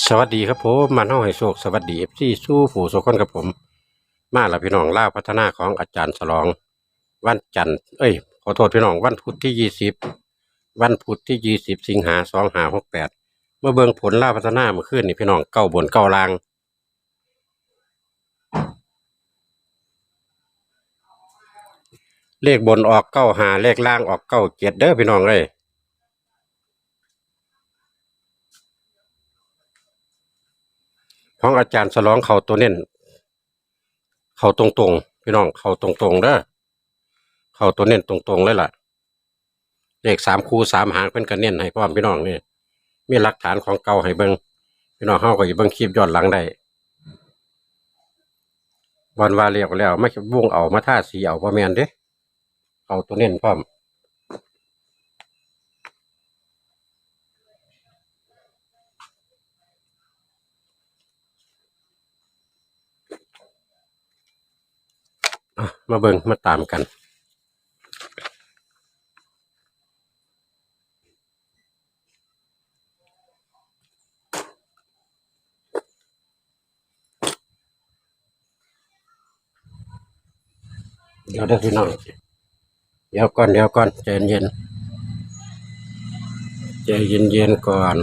สวัสดีครับผมมันเฮาให้โชคสวัสดีเอฟซีสู้ผู้สุคนกับผม มาแล้วพี่น้องล่าพัฒนาของอาจารย์ฉลอง วันจันทร์เอ้ยขอโทษพี่น้องวันพุธที่ยี่สิบวันพุธที่ยี่สิบสิงหาสองหาหกแปดเมื่อเบิ่งผลล่าพัฒนาเมื่อคืนนี่พี่น้องเก้าบนเก้าล่าง เลขบนออกเก้าหาเลขล่างออกเก้าเจ็ดเด้อพี่น้องเลย ของอาจารย์ฉลองเขาตัวเน้นเขาตรงๆพี่น้องเขาตรงๆเด้อเขาตัวเน้นตรงๆเลยล่ะเลขสามคูสามหางเป็นกันเน้นให้พร้อพี่น้องนี่มีหลักฐานของเก่าให้เบิงพี่น้องเฮาก็อย่เบิงคลิปย้อนหลังได้วันวาเรียกแล้วไม่วงเอามาท่าสีเอาบ่แมนเด้เอาตัวเน้นพร้อม มาเบิ่งมาตามกัน เดี๋ยวเด้อพี่น้องเดี๋ยวก่อนเดี๋ยวก่อนใจเย็นใจเย็นเย็นๆก่อน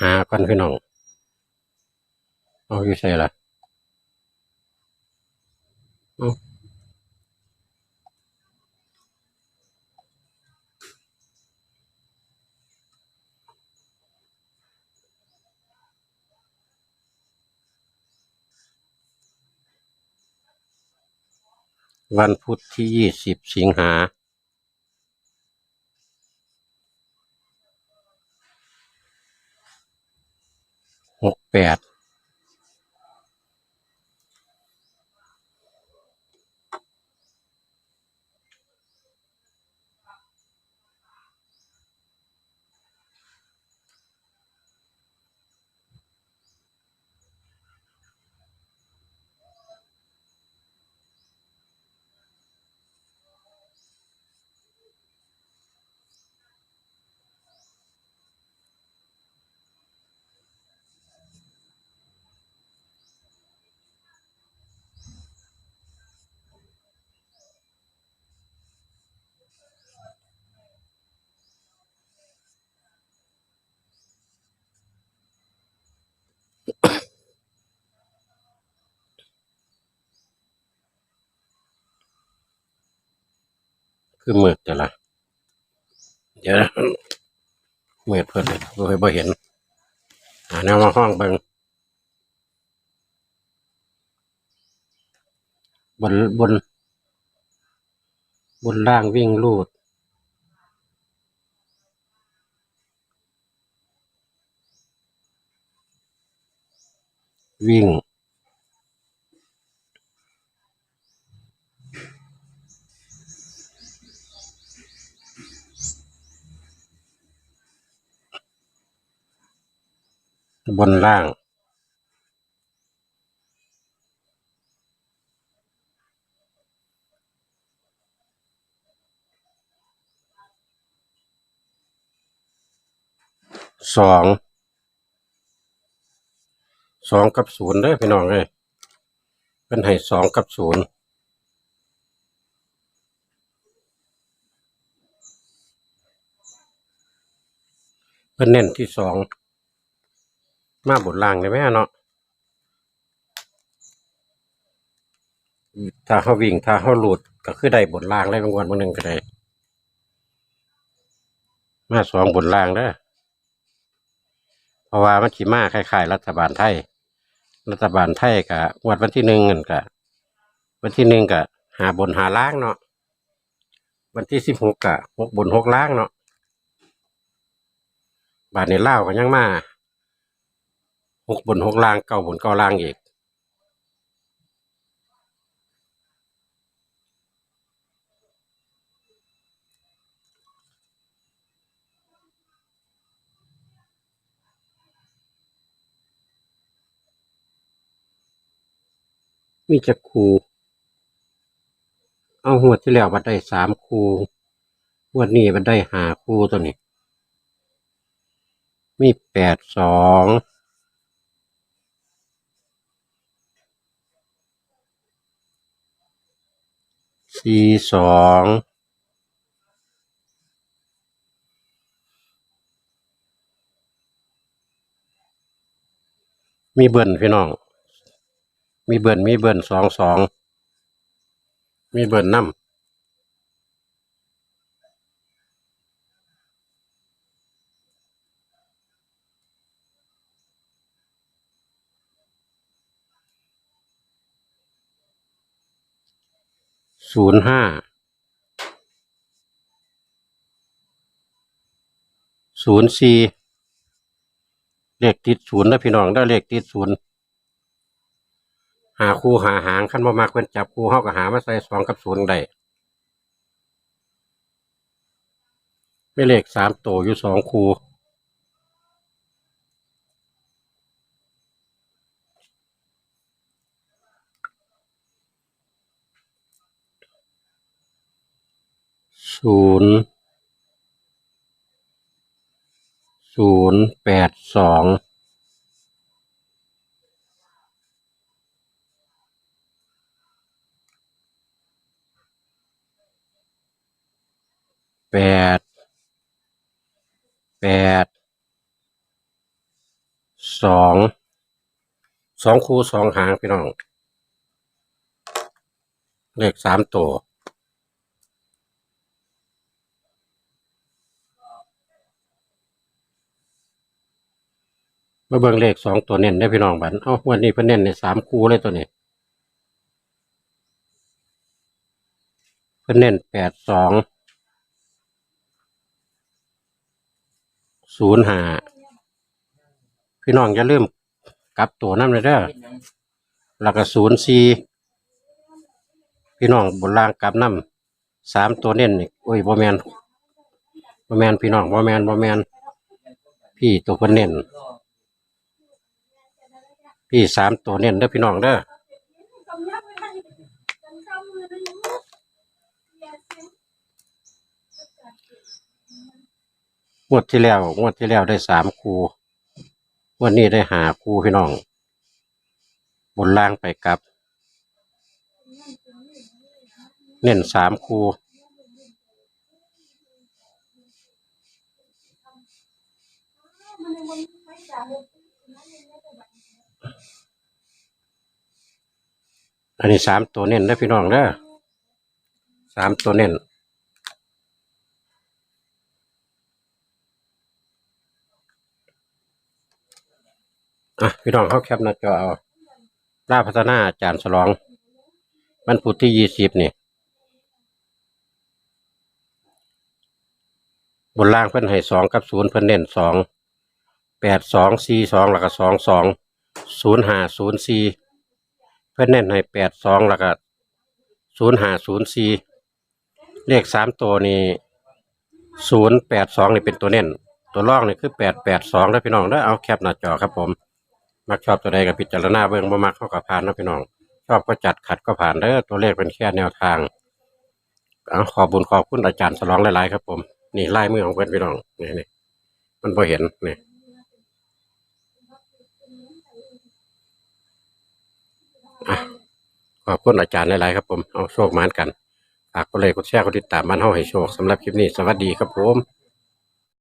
หา ก่อนพี่น้อง เอาอยู่ใส่ละเอาวันพุธที่ยี่สิบสิงหา หกแปด คือมืดจะละเดี๋ยวนะมืดเพิ่นเลยบ่เคยบ่เห็นหาแนวมาห้องเบิงบนบน บนล่างวิ่งลูดวิ่ง บนล่าง สอง สองกับศูนย์เด้อพี่น้องเอ้ยเป็นให้สองกับศูนย์เป็นเน้นที่สอง มาบนล่างได้ไหมเนาะถ้าเขาวิ่งถ้าเขาหลุดก็คือได้บนล่างได้บางวันบางหนึ่งก็ได้ มาสองบนล่างเด้เพราะว่ามันขีมาคล้ายๆรัฐบาลไทย รัฐบาลไทยกับงวดวันที่หนึ่งนั่นกะวันที่หนึ่งกะหาบนหาล่างเนาะวันที่สิบหกกะหกบนหกล่างเนาะบาทในเล่าวก็ยังมา หกบนหกล่างเก้าบนเก้าล่างอีกมีจักคูเอาหัวที่แล้วมันได้สามคูหัวนี้มันได้หาคูตัวนี้ มีแปดสอง สี่สองมีเบิ่นพี่น้อง มีเบิ่นมีเบิ่นสองสอง มีเบิ่นน้ำ ศูนย์ห้าศูนย์สี่เลขติดศูนย์นะพี่น้องได้เลขติดศูนย์หาคู่หาหางขั้นบ่มาเพิ่นจับคู่เฮาก็หามาใส่สองกับศูนย์ได้ไม่เลขสามโตอยู่สองคู่ ศูนย์ศูนย์แปดสองแปดแปดสองสองคูสองหางพี่น้อง เลขสามตัว มาเบิ่งเลขสองตัวเน้นได้พี่น้องบัดเอาวันนี้เพิ่นเน้นในสามคู่เลยตัวนี้เพิ่นเน้นแปดสองศูนย์ห้าพี่น้องอย่าลืมกลับตัวนั่นเลยเด้อแล้วก็ศูนย์สี่พี่น้องบนล่างกลับน้ำสามตัวเน้นนี่โอ้ยบ่แมนบ่แมนพี่น้องบ่แมนบ่แมนพี่ตัวเพิ่นเน้น พี่สามตัวเน้นเด้อพี่น้องเด้องวดที่แล้วงวดที่แล้วได้สามคูวันนี้ได้หาคูพี่น้อง บนล่างไปกับ เน้นสามคู อันนี้สามตัวเน้นนะพี่น้องเด้อสามตัวเน้นอะพี่น้องเขาแคปหน้าจอเอาล่าพัฒนาอาจารย์ฉลองวันพุธที่ยี่สิบนี่ บนล่างเพิ่นให้สองกับศูนย์เพิ่นเน้นสองแปดสองสี่สองแล้วก็สองสองศูนย์ห้าศูนย์สี่ เพิ่นเน้นให้แปดสองแล้วก็ศูนย์ห้าศูนย์สี่เลขสามตัวนี้ศูนย์แปดสองนี่เป็นตัวเน้น ตัวล่องนี่คือแปดแปดสองแล้วพี่น้องได้อเอาแคปหน้าจอครับผม มักชอบตัวใดก็พิจารณาเบิ่งบ่มักเข้ากับผ่านนะพี่น้อง ชอบก็จัดขัดก็ผ่านเด้อตัวเลขเป็นแค่แนวทางเอาขอบุญขอบคุณอาจารย์สลองหลายๆครับผม นี่ลายมือของเพื่อนพี่น้องนี่นี่มันพอเห็นนี่อะ ขอบคุณอาจารย์หลายๆครับผมเอาโชคมานกันฝากก็เลยกดแชร์กดติดตามมันเฮาให้โชคสำหรับคลิปนี้สวัสดีครับผม